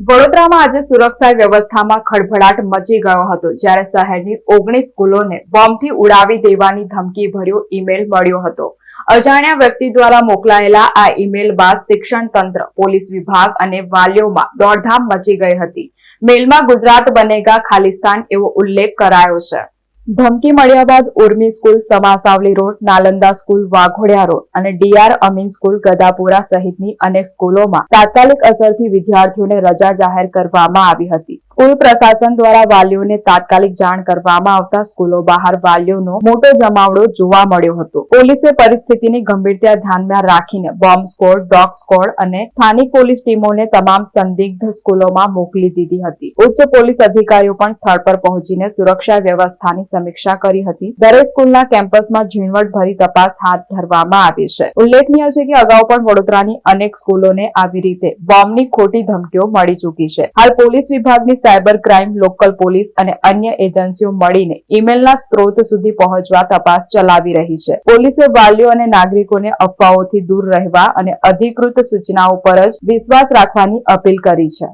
વડોદરામાં આજે સુરક્ષા વ્યવસ્થામાં ખળભળાટ મચી ગયો હતો, જ્યારે શહેરની ઓગણીસ સ્કૂલોને બોમ્બથી ઉડાવી દેવાની ધમકી ભર્યો ઈમેલ મળ્યો હતો. અજાણ્યા વ્યક્તિ દ્વારા મોકલાયેલા આ ઈમેલ બાદ શિક્ષણ તંત્ર, પોલીસ વિભાગ અને વાલીઓમાં દોડધામ મચી ગઈ હતી. મેલમાં ગુજરાત બનેગા ખાલિસ્તાન એવો ઉલ્લેખ કરાયો છે. ધમકી મળ્યા બાદ Urmi school Samasavali road, Nalanda school, Waghodia road અને D R Amin school, Gadapura સહિતની અનેક સ્કૂલોમાં તાત્કાલિક અસરથી વિદ્યાર્થીઓને રજા જાહેર કરવામાં આવી હતી. સ્કૂલ પ્રશાસન દ્વારા વાલીઓને તાત્કાલિક જાણ કરવામાં આવતા સ્કૂલો બહાર વાલીઓનો મોટો જમાવડો જોવા મળ્યો હતો. પોલીસે પરિસ્થિતિની ગંભીરતા ધ્યાનમાં રાખીને બોમ્બ સ્કોડ, ડોગ સ્કોડ અને સ્થાનિક પોલીસ ટીમોને તમામ સંદિગ્ધ સ્કૂલોમાં મોકલી દીધી હતી. ઉચ્ચ પોલીસ અધિકારીઓ પણ સ્થળ પર પહોંચીને સુરક્ષા વ્યવસ્થાની સમીક્ષા કરી હતી. દરેક સ્કૂલના કેમ્પસમાં ઝીણવટભરી તપાસ હાથ ધરવામાં આવી છે. ઉલ્લેખનીય છે કે અગાઉ પણ વડોદરાની અનેક સ્કૂલોને આવી રીતે બોમ્બની ખોટી ધમકીઓ મળી ચૂકી છે. હાલ પોલીસ વિભાગની સાયબર ક્રાઇમ, લોકલ પોલીસ અને અન્ય એજન્સીઓ મળીને ઈમેલના સ્ત્રોત સુધી પહોંચવા તપાસ ચલાવી રહી છે. પોલીસે વાલીઓ અને નાગરિકોને અફવાઓથી દૂર રહેવા અને અધિકૃત સૂચનાઓ પર જ વિશ્વાસ રાખવાની અપીલ કરી છે.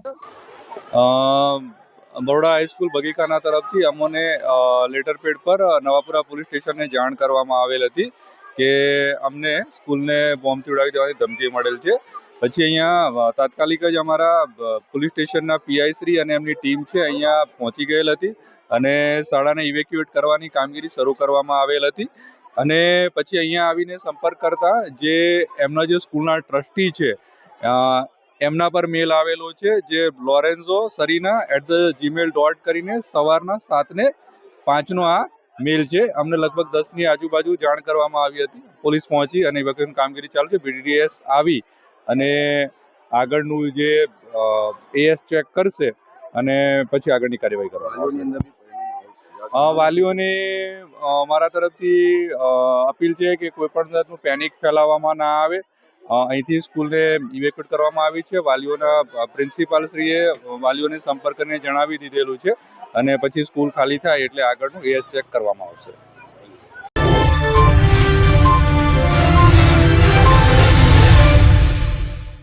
બરોડા હાઈસ્કૂલ બગીકાના તરફથી અમોને લેટર પેડ પર નવાપુરા પોલીસ સ્ટેશનને જાણ કરવામાં આવેલ હતી કે અમને સ્કૂલને બોમ્બથી ઉડાવી દેવાની ધમકી મળેલ છે. પછી અહીંયા તાત્કાલિક જ અમારા પોલીસ સ્ટેશનના પીઆઈ શ્રી અને એમની ટીમ છે અહીંયા પહોંચી ગયેલ હતી અને શાળાને ઇવેક્યુએટ કરવાની કામગીરી શરૂ કરવામાં આવેલ હતી. અને પછી અહીંયા આવીને સંપર્ક કરતા જે એમના જે સ્કૂલના ટ્રસ્ટી છે એમના પર મેલ આવેલો છે, જે Lorenzo Sarina at the Gmail dot કરીને સવારના સાતને પાંચનો આ મેલ છે. અમને લગભગ દસની આજુબાજુ જાણ કરવામાં આવી હતી. પોલીસ પહોંચી અને ઇવેક્યુએશન કામગીરી ચાલુ છે. બીડીડીએસ આવી અને આગળનું જે એએસ ચેક કરશે અને પછી આગળની કાર્યવાહી કરવામાં વાલીઓને મારા તરફથી અપીલ છે કે કોઈ પણ જાતનું પેનિક ફેલાવવામાં ના આવે. અહીંથી સ્કૂલને ઇવેક્યુએટ કરવામાં આવી છે. વાલીઓના પ્રિન્સિપાલ શ્રીએ વાલીઓને સંપર્ક કરીને જણાવી દીધેલું છે અને પછી સ્કૂલ ખાલી થાય એટલે આગળનું એએસ ચેક કરવામાં આવશે.